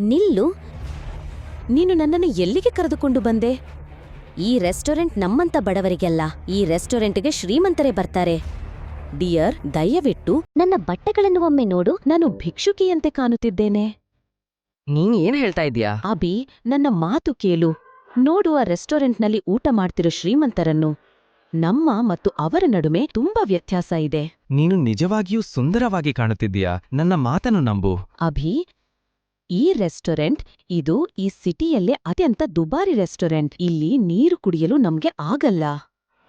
ನಿಲ್ಲು. ನೀನು ನನ್ನನ್ನು ಎಲ್ಲಿಗೆ ಕರೆದುಕೊಂಡು ಬಂದೆ? ಈ ರೆಸ್ಟೋರೆಂಟ್ ನಮ್ಮಂತ ಬಡವರಿಗೆಲ್ಲ. ಈ ರೆಸ್ಟೋರೆಂಟ್ಗೆ ಶ್ರೀಮಂತರೇ ಬರ್ತಾರೆ. ಡಿಯರ್ ದಯವಿಟ್ಟು ನನ್ನ ಬಟ್ಟೆಗಳನ್ನು ಒಮ್ಮೆ ನೋಡು. ನಾನು ಭಿಕ್ಷುಕಿಯಂತೆ ಕಾಣುತ್ತಿದ್ದೇನೆ. ನೀನ್ ಏನ್ ಹೇಳ್ತಾ ಇದೀಯಾ ಅಭಿ ನನ್ನ ಮಾತು ಕೇಳು. ನೋಡುವ ರೆಸ್ಟೋರೆಂಟ್ನಲ್ಲಿ ಊಟ ಮಾಡ್ತಿರೋ ಶ್ರೀಮಂತರನ್ನು. ನಮ್ಮ ಮತ್ತು ಅವರ ನಡುವೆ ತುಂಬಾ ವ್ಯತ್ಯಾಸ ಇದೆ. ನೀನು ನಿಜವಾಗಿಯೂ ಸುಂದರವಾಗಿ ಕಾಣುತ್ತಿದ್ದೀಯಾ? ನನ್ನ ಮಾತನ್ನು ನಂಬು. ಅಭಿ ಈ ರೆಸ್ಟೋರೆಂಟ್ ಇದು ಈ ಸಿಟಿಯಲ್ಲೇ ಅತ್ಯಂತ ದುಬಾರಿ ರೆಸ್ಟೋರೆಂಟ್. ಇಲ್ಲಿ ನೀರು ಕುಡಿಯಲು ನಮ್ಗೆ ಆಗಲ್ಲ.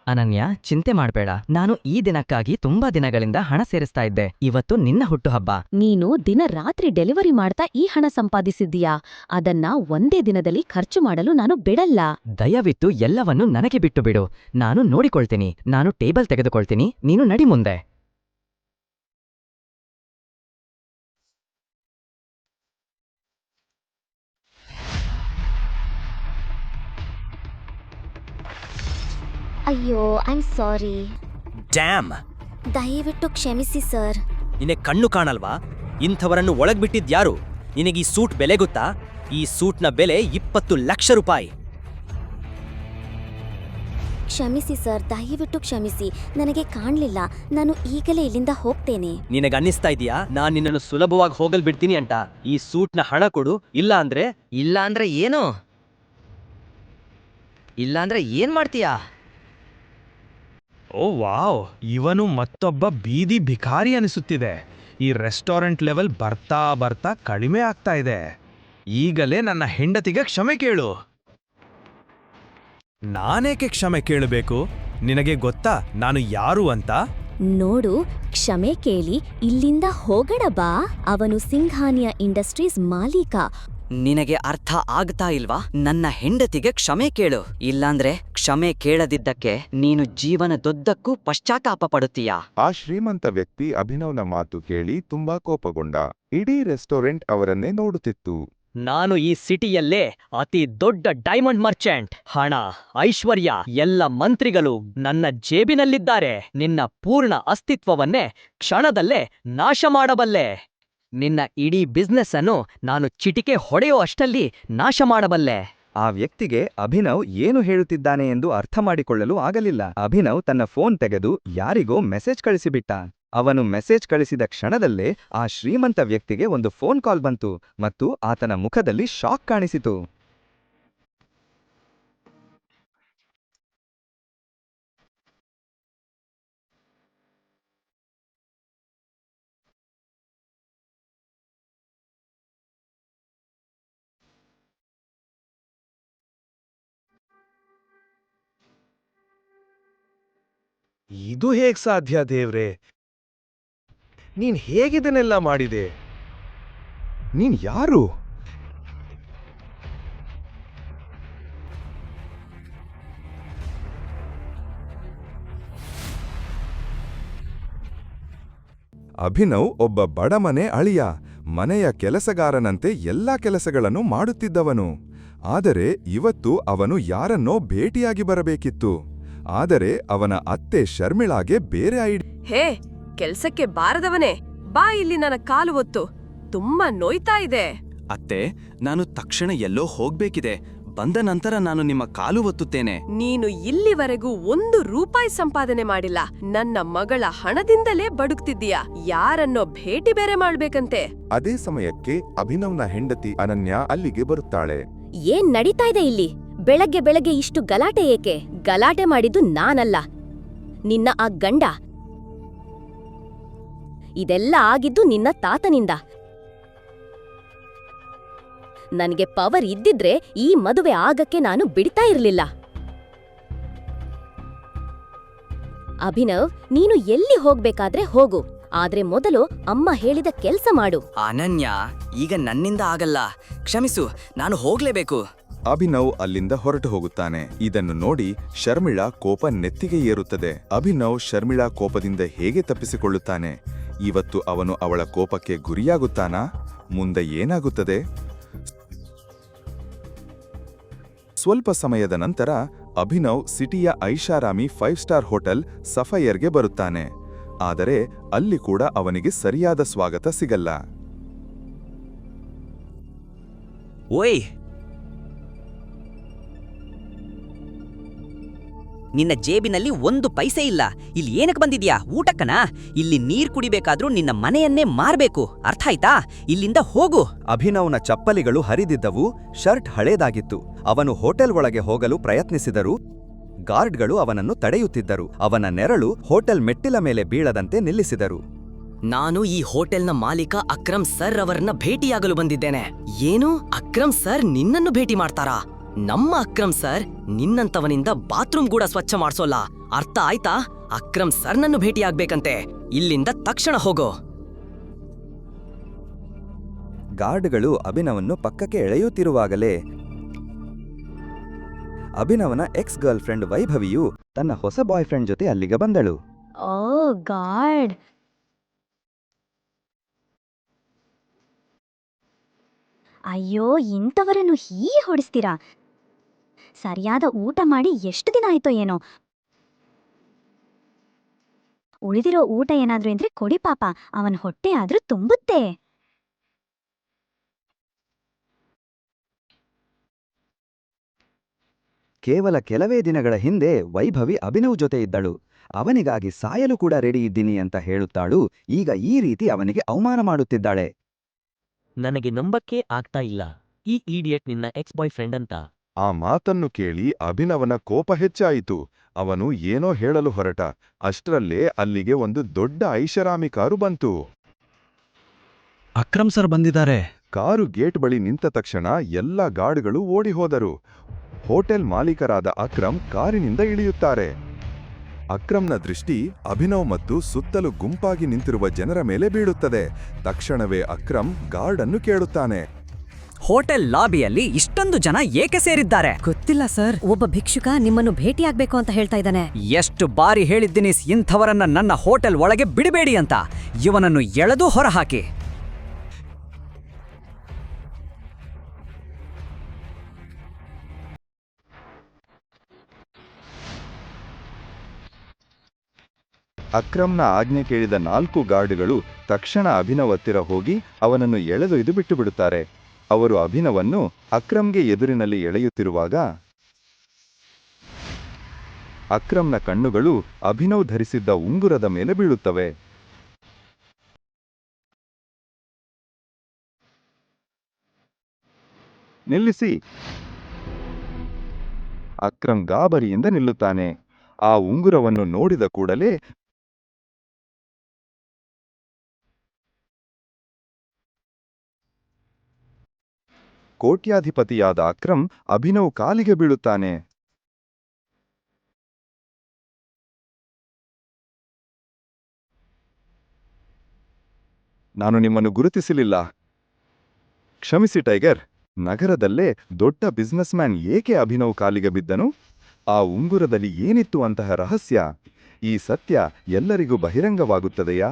ಅನನ್ಯ ಚಿಂತೆ ಮಾಡ್ಬೇಡ. ನಾನು ಈ ದಿನಕ್ಕಾಗಿ ತುಂಬಾ ದಿನಗಳಿಂದ ಹಣ ಸೇರಿಸ್ತಾ ಇದ್ದೆ. ಇವತ್ತು ನಿನ್ನ ಹುಟ್ಟುಹಬ್ಬ. ನೀನು ದಿನ ರಾತ್ರಿ ಡೆಲಿವರಿ ಮಾಡ್ತಾ ಈ ಹಣ ಸಂಪಾದಿಸಿದ್ದೀಯಾ? ಅದನ್ನ ಒಂದೇ ದಿನದಲ್ಲಿ ಖರ್ಚು ಮಾಡಲು ನಾನು ಬಿಡಲ್ಲ. ದಯವಿಟ್ಟು ಎಲ್ಲವನ್ನೂ ನನಗೆ ಬಿಟ್ಟು ಬಿಡು. ನಾನು ನೋಡಿಕೊಳ್ತೀನಿ. ನಾನು ಟೇಬಲ್ ತೆಗೆದುಕೊಳ್ತೀನಿ. ನೀನು ನಡಿ ಮುಂದೆ. ಅಯ್ಯೋ ಐ ಆಮ್ ಸಾರಿ ಡ್ಯಾಮ್ ದಯವಿಟ್ಟು ಕ್ಷಮಿಸಿ ಸರ್ ನಿನಗೆ ಕಣ್ಣು ಕಾಣಲ್ವಾ? ಇಂಥವರನ್ನು ಒಳಗ್ಬಿಟ್ಟಿದ್ಯಾರು ನಿನಗೆ ಈ ಸೂಟ್ ಬೆಲೆ ಗೊತ್ತಾ? ಈ ಸೂಟ್ನ ಬೆಲೆ ಇಪ್ಪತ್ತು ಲಕ್ಷ ರೂಪಾಯಿ. ಕ್ಷಮಿಸಿ ಸರ್ ದಯವಿಟ್ಟು ಕ್ಷಮಿಸಿ. ನನಗೆ ಕಾಣಲಿಲ್ಲ. ನಾನು ಈಗಲೇ ಇಲ್ಲಿಂದ ಹೋಗ್ತೇನೆ. ನಿನಗೆ ಅನ್ನಿಸ್ತಾ ಇದೆಯಾ? ನಾನು ನಿನ್ನನ್ನು ಸುಲಭವಾಗಿ ಹೋಗಲ್ ಬಿಡ್ತೀನಿ ಅಂತ. ಈ ಸೂಟ್ನ ಹಣ ಕೊಡು. ಇಲ್ಲ ಅಂದ್ರೆ? ಇಲ್ಲ ಅಂದ್ರೆ ಏನು? ಇಲ್ಲ ಅಂದ್ರೆ ಏನ್ ಮಾಡ್ತೀಯಾ? Oh wow. ಇವನು ಮತ್ತೊಬ್ಬ ಬೀದಿ ಭಿಕಾರಿ ಅನಿಸುತ್ತಿದೆ. ಈ ರೆಸ್ಟೋರೆಂಟ್ ಲೆವೆಲ್ ಬರ್ತಾ ಬರ್ತಾ ಕಡಿಮೆ ಆಗ್ತಾ ಇದೆ. ಈಗಲೇ ನನ್ನ ಹೆಂಡತಿಗೆ ಕ್ಷಮೆ ಕೇಳು. ನಾನೇಕೆ ಕ್ಷಮೆ ಕೇಳಬೇಕು? ನಿನಗೆ ಗೊತ್ತಾ ನಾನು ಯಾರು ಅಂತ? ನೋಡು ಕ್ಷಮೆ ಕೇಳಿ ಇಲ್ಲಿಂದ ಹೋಗಡ ಬಾ. ಅವನು ಸಿಂಘಾನಿಯಾ ಇಂಡಸ್ಟ್ರೀಸ್ ಮಾಲೀಕ. ನಿನಗೆ ಅರ್ಥ ಆಗ್ತಾ ಇಲ್ವಾ? ನನ್ನ ಹೆಂಡತಿಗೆ ಕ್ಷಮೆ ಕೇಳು. ಇಲ್ಲಾಂದ್ರೆ ಕ್ಷಮೆ ಕೇಳದಿದ್ದಕ್ಕೆ ನೀನು ಜೀವನದೊದ್ದಕ್ಕೂ ಪಶ್ಚಾತ್ತಾಪ ಪಡುತ್ತೀಯ ಆ ಶ್ರೀಮಂತ ವ್ಯಕ್ತಿ ಅಭಿನವ್ನ ಮಾತು ಕೇಳಿ ತುಂಬಾ ಕೋಪಗೊಂಡ. ಇಡೀ ರೆಸ್ಟೋರೆಂಟ್ ಅವರನ್ನೇ ನೋಡುತ್ತಿತ್ತು. ನಾನು ಈ ಸಿಟಿಯಲ್ಲೇ ಅತಿ ದೊಡ್ಡ ಡೈಮಂಡ್ ಮರ್ಚೆಂಟ್. ಹಣ ಐಶ್ವರ್ಯ ಎಲ್ಲ ಮಂತ್ರಿಗಳು ನನ್ನ ಜೇಬಿನಲ್ಲಿದ್ದಾರೆ. ನಿನ್ನ ಪೂರ್ಣ ಅಸ್ತಿತ್ವವನ್ನೇ ಕ್ಷಣದಲ್ಲೇ ನಾಶ ಮಾಡಬಲ್ಲೆ. ನಿನ್ನ ಇಡೀ ಬಿಸ್ನೆಸ್ ಅನ್ನು ನಾನು ಚಿಟಿಕೆ ಹೊಡೆಯೋ ಅಷ್ಟಲ್ಲಿ ನಾಶ ಮಾಡಬಲ್ಲೆ. ಆ ವ್ಯಕ್ತಿಗೆ ಅಭಿನವ್ ಏನು ಹೇಳುತ್ತಿದ್ದಾನೆ ಎಂದು ಅರ್ಥ ಮಾಡಿಕೊಳ್ಳಲು ಆಗಲಿಲ್ಲ. ಅಭಿನವ್ ತನ್ನ ಫೋನ್ ತೆಗೆದು ಯಾರಿಗೋ ಮೆಸೇಜ್ ಕಳಿಸಿಬಿಟ್ಟ. ಅವನು ಮೆಸೇಜ್ ಕಳಿಸಿದ ಕ್ಷಣದಲ್ಲೇ ಆ ಶ್ರೀಮಂತ ವ್ಯಕ್ತಿಗೆ ಒಂದು ಫೋನ್ ಕಾಲ್ ಬಂತು ಮತ್ತು ಆತನ ಮುಖದಲ್ಲಿ ಶಾಕ್ ಕಾಣಿಸಿತು. ಇದು ಹೇಗೆ ಸಾಧ್ಯ ದೇವ್ರೆ? ನೀನ್ ಹೇಗಿದನ್ನೆಲ್ಲ ಮಾಡಿದೆ? ನೀನ್ ಯಾರು? ಅಭಿನವ್ ಒಬ್ಬ ಬಡಮನೆ ಅಳಿಯ, ಮನೆಯ ಕೆಲಸಗಾರನಂತೆ ಎಲ್ಲಾ ಕೆಲಸಗಳನ್ನು ಮಾಡುತ್ತಿದ್ದವನು. ಆದರೆ ಇವತ್ತು ಅವನು ಯಾರನ್ನೋ ಭೇಟಿಯಾಗಿ ಬರಬೇಕಿತ್ತು. ಆದರೆ ಅವನ ಅತ್ತೆ ಶರ್ಮಿಳಾಗೆ ಬೇರೆ ಐಡಿ ಹೇ ಕೆಲ್ಸಕ್ಕೆ ಬಾರದವನೇ ಬಾ ಇಲ್ಲಿ ನನ್ನ ಕಾಲು ಒತ್ತು. ತುಂಬಾ ನೋಯ್ತಾ ಇದೆ. ಅತ್ತೆ ನಾನು ತಕ್ಷಣ ಎಲ್ಲೋ ಹೋಗ್ಬೇಕಿದೆ. ಬಂದ ನಂತರ ನಾನು ನಿಮ್ಮ ಕಾಲು ಒತ್ತುತ್ತೇನೆ. ನೀನು ಇಲ್ಲಿವರೆಗೂ ಒಂದು ರೂಪಾಯಿ ಸಂಪಾದನೆ ಮಾಡಿಲ್ಲ. ನನ್ನ ಮಗಳ ಹಣದಿಂದಲೇ ಬಡುಕ್ತಿದ್ದೀಯ ಯಾರನ್ನೋ ಭೇಟಿ ಬೇರೆ ಮಾಡ್ಬೇಕಂತೆ. ಅದೇ ಸಮಯಕ್ಕೆ ಅಭಿನವ್ನ ಹೆಂಡತಿ ಅನನ್ಯ ಅಲ್ಲಿಗೆ ಬರುತ್ತಾಳೆ. ಏನ್ ನಡೀತಾ ಇದೆ ಇಲ್ಲಿ? ಬೆಳಗ್ಗೆ ಬೆಳಗ್ಗೆ ಇಷ್ಟು ಗಲಾಟೆ ಏಕೆ? ಗಲಾಟೆ ಮಾಡಿದ್ದು ನಾನಲ್ಲ. ನಿನ್ನ ಆ ಗಂಡ. ಇದೆಲ್ಲ ಆಗಿದ್ದು ನಿನ್ನ ತಾತನಿಂದ. ನನಗೆ ಪವರ್ ಇದ್ದಿದ್ರೆ ಈ ಮದುವೆ ಆಗಕ್ಕೆ ನಾನು ಬಿಡ್ತಾ ಇರ್ಲಿಲ್ಲ. ಅಭಿನವ್, ನೀನು ಎಲ್ಲಿ ಹೋಗ್ಬೇಕಾದ್ರೆ ಹೋಗು. ಆದ್ರೆ ಮೊದಲು ಅಮ್ಮ ಹೇಳಿದ ಕೆಲಸ ಮಾಡು. ಅನನ್ಯ, ಈಗ ನನ್ನಿಂದ ಆಗಲ್ಲ. ಕ್ಷಮಿಸು, ನಾನು ಹೋಗ್ಲೇಬೇಕು. ಅಭಿನವ್ ಅಲ್ಲಿಂದ ಹೊರಟು ಹೋಗುತ್ತಾನೆ. ಇದನ್ನು ನೋಡಿ ಶರ್ಮಿಳಾ ಕೋಪ ನೆತ್ತಿಗೆ ಏರುತ್ತದೆ. ಅಭಿನವ್ ಶರ್ಮಿಳಾ ಕೋಪದಿಂದ ಹೇಗೆ ತಪ್ಪಿಸಿಕೊಳ್ಳುತ್ತಾನೆ? ಇವತ್ತು ಅವನು ಅವಳ ಕೋಪಕ್ಕೆ ಗುರಿಯಾಗುತ್ತಾನಾ? ಮುಂದೆ ಏನಾಗುತ್ತದೆ? ಸ್ವಲ್ಪ ಸಮಯದ ನಂತರ ಅಭಿನವ್ ಸಿಟಿಯ ಐಷಾರಾಮಿ ಫೈವ್ ಸ್ಟಾರ್ ಹೋಟೆಲ್ ಸಫಯರ್ಗೆ ಬರುತ್ತಾನೆ. ಆದರೆ ಅಲ್ಲಿ ಕೂಡ ಅವನಿಗೆ ಸರಿಯಾದ ಸ್ವಾಗತ ಸಿಗಲ್ಲ. ಓಯ್ ನಿನ್ನ ಜೇಬಿನಲ್ಲಿ ಒಂದು ಪೈಸೆ ಇಲ್ಲ. ಇಲ್ಲಿ ಏನಕ್ಕೆ ಬಂದಿದ್ಯಾ? ಊಟಕ್ಕನಾ? ಇಲ್ಲಿ ನೀರ್ ಕುಡಿಬೇಕಾದ್ರೂ ನಿನ್ನ ಮನೆಯನ್ನೇ ಮಾರ್ಬೇಕು. ಅರ್ಥ ಆಯ್ತಾ? ಇಲ್ಲಿಂದ ಹೋಗು. ಅಭಿನವ್ನ ಚಪ್ಪಲಿಗಳು ಹರಿದಿದ್ದವು ಶರ್ಟ್ ಹಳೇದಾಗಿತ್ತು. ಅವನು ಹೋಟೆಲ್ ಒಳಗೆ ಹೋಗಲು ಪ್ರಯತ್ನಿಸಿದರು. ಗಾರ್ಡ್ಗಳು ಅವನನ್ನು ತಡೆಯುತ್ತಿದ್ದರು. ಅವನ ನೆರಳು ಹೋಟೆಲ್ ಮೆಟ್ಟಿಲ ಮೇಲೆ ಬೀಳದಂತೆ ನಿಲ್ಲಿಸಿದರು. ನಾನು ಈ ಹೋಟೆಲ್ನ ಮಾಲೀಕ ಅಕ್ರಮ್ ಸರ್ ಅವರನ್ನ ಭೇಟಿಯಾಗಲು ಬಂದಿದ್ದೇನೆ. ಏನು? ಅಕ್ರಮ್ ಸರ್ ನಿನ್ನನ್ನು ಭೇಟಿ ಮಾಡ್ತಾರಾ? ನಮ್ಮ ಅಕ್ರಮ್ ಸರ್ ನಿನ್ನಂತವನಿಂದ ಬಾತ್ರೂಮ್ ಕೂಡ ಸ್ವಚ್ಛ ಮಾಡ್ಸೋಲ್ಲ. ಅರ್ಥ ಆಯ್ತಾ? ಅಕ್ರಮ್ ಸರ್ ನನ್ನು ಭೇಟಿಯಾಗ್ಬೇಕಂತೆ ಇಲ್ಲಿಂದ ತಕ್ಷಣ ಹೋಗೋ. ಗಾರ್ಡ್ಗಳು ಅಭಿನವನ್ನು ಪಕ್ಕಕ್ಕೆ ಎಳೆಯುತ್ತಿರುವಾಗಲೇ ಅಭಿನವನ ಎಕ್ಸ್ ಗರ್ಲ್ ಫ್ರೆಂಡ್ ವೈಭವಿಯು ತನ್ನ ಹೊಸ ಬಾಯ್ ಫ್ರೆಂಡ್ ಜೊತೆ ಅಲ್ಲಿಗೆ ಬಂದಳು. ಓ ಗಾಡ್ ಅಯ್ಯೋ ಇಂಥವರನ್ನು ಹೀಗೆ ಹೊಡಿಸ್ತೀರಾ? ಸರಿಯಾದ ಊಟ ಮಾಡಿ ಎಷ್ಟು ದಿನ ಆಯ್ತೋ ಏನೋ. ಉಳಿದಿರೋ ಊಟ ಏನಾದ್ರೂ ಎಂದ್ರೆ ಕೊಡಿ ಪಾಪ ಅವನ ಹೊಟ್ಟೆ ಆದ್ರೂ ತುಂಬುತ್ತೆ. ಕೇವಲ ಕೆಲವೇ ದಿನಗಳ ಹಿಂದೆ ವೈಭವಿ ಅಭಿನವ್ ಜೊತೆ ಇದ್ದಳು. ಅವನಿಗಾಗಿ ಸಾಯಲು ಕೂಡ ರೆಡಿ ಇದ್ದೀನಿ ಅಂತ ಹೇಳುತ್ತಾಳು. ಈಗ ಈ ರೀತಿ ಅವನಿಗೆ ಅವಮಾನ ಮಾಡುತ್ತಿದ್ದಾಳೆ. ನನಗೆ ನಂಬಕ್ಕೆ ಆಗ್ತಾ ಇಲ್ಲ. ಈ ಈಡಿಯಟ್ ನಿನ್ನ ಎಕ್ಸ್ ಬಾಯ್ ಫ್ರೆಂಡ್ ಅಂತ. ಆ ಮಾತನ್ನು ಕೇಳಿ ಅಭಿನವನ ಕೋಪ ಹೆಚ್ಚಾಯಿತು. ಅವನು ಏನೋ ಹೇಳಲು ಹೊರಟ. ಅಷ್ಟರಲ್ಲೇ ಅಲ್ಲಿಗೆ ಒಂದು ದೊಡ್ಡ ಐಷಾರಾಮಿ ಕಾರು ಬಂತು. ಅಕ್ರಮ್ ಸರ್ ಬಂದಿದ್ದಾರೆ. ಕಾರು ಗೇಟ್ ಬಳಿ ನಿಂತ ತಕ್ಷಣ ಎಲ್ಲ ಗಾರ್ಡ್ಗಳು ಓಡಿ ಹೋದರು. ಹೋಟೆಲ್ ಮಾಲೀಕರಾದ ಅಕ್ರಮ್ ಕಾರಿನಿಂದ ಇಳಿಯುತ್ತಾರೆ. ಅಕ್ರಮ್ನ ದೃಷ್ಟಿ ಅಭಿನವ್ ಮತ್ತು ಸುತ್ತಲೂ ಗುಂಪಾಗಿ ನಿಂತಿರುವ ಜನರ ಮೇಲೆ ಬೀಳುತ್ತದೆ. ತಕ್ಷಣವೇ ಅಕ್ರಮ್ ಗಾರ್ಡನ್ನು ಕೇಳುತ್ತಾನೆ. ಹೋಟೆಲ್ ಲಾಬಿಯಲ್ಲಿ ಇಷ್ಟೊಂದು ಜನ ಏಕೆ ಸೇರಿದ್ದಾರೆ? ಗೊತ್ತಿಲ್ಲ ಸರ್. ಒಬ್ಬ ಭಿಕ್ಷುಕ ನಿಮ್ಮನ್ನು ಭೇಟಿಯಾಗ್ಬೇಕು ಅಂತ ಹೇಳ್ತಾ ಇದ್ದಾನೆ. ಎಷ್ಟು ಬಾರಿ ಹೇಳಿದ್ದೀನಿ ಇಂಥವರನ್ನ ನನ್ನ ಹೋಟೆಲ್ ಒಳಗೆ ಬಿಡಬೇಡಿ ಅಂತ. ಇವನನ್ನು ಎಳೆದು ಹೊರಹಾಕಿ. ಅಕ್ರಮ್ನ ಆಜ್ಞೆ ಕೇಳಿದ ನಾಲ್ಕು ಗಾರ್ಡ್ಗಳು ತಕ್ಷಣ ಅಭಿನವ್ ಹತ್ತಿರ ಹೋಗಿ ಅವನನ್ನು ಎಳೆದೊಯ್ದು ಬಿಟ್ಟು ಬಿಡುತ್ತಾರೆ. ಅವರು ಅಭಿನವನ್ನು ಅಕ್ರಮ್ಗೆ ಎದುರಿನಲ್ಲಿ ಎಳೆಯುತ್ತಿರುವಾಗ ಅಕ್ರಮ್ನ ಕಣ್ಣುಗಳು ಅಭಿನವ್ ಧರಿಸಿದ್ದ ಉಂಗುರದ ಮೇಲೆ ಬೀಳುತ್ತವೆ. ನಿಲ್ಲಿಸಿ. ಅಕ್ರಮ್ ಗಾಬರಿಯಿಂದ ನಿಲ್ಲುತ್ತಾನೆ. ಆ ಉಂಗುರವನ್ನು ನೋಡಿದ ಕೂಡಲೇ ಕೋಟ್ಯಾಧಿಪತಿಯಾದ ಅಕ್ರಮ್ ಅಭಿನವ್ ಕಾಲಿಗೆ ಬೀಳುತ್ತಾನೆ. ನಾನು ನಿಮ್ಮನ್ನು ಗುರುತಿಸಲಿಲ್ಲ. ಕ್ಷಮಿಸಿ ಟೈಗರ್. ನಗರದಲ್ಲೇ ದೊಡ್ಡ ಬಿಸ್ನೆಸ್ ಮ್ಯಾನ್ ಏಕೆ ಅಭಿನವ್ ಕಾಲಿಗೆ ಬಿದ್ದನು? ಆ ಉಂಗುರದಲ್ಲಿ ಏನಿತ್ತು ಅಂತಹ ರಹಸ್ಯ? ಈ ಸತ್ಯ ಎಲ್ಲರಿಗೂ ಬಹಿರಂಗವಾಗುತ್ತದೆಯಾ?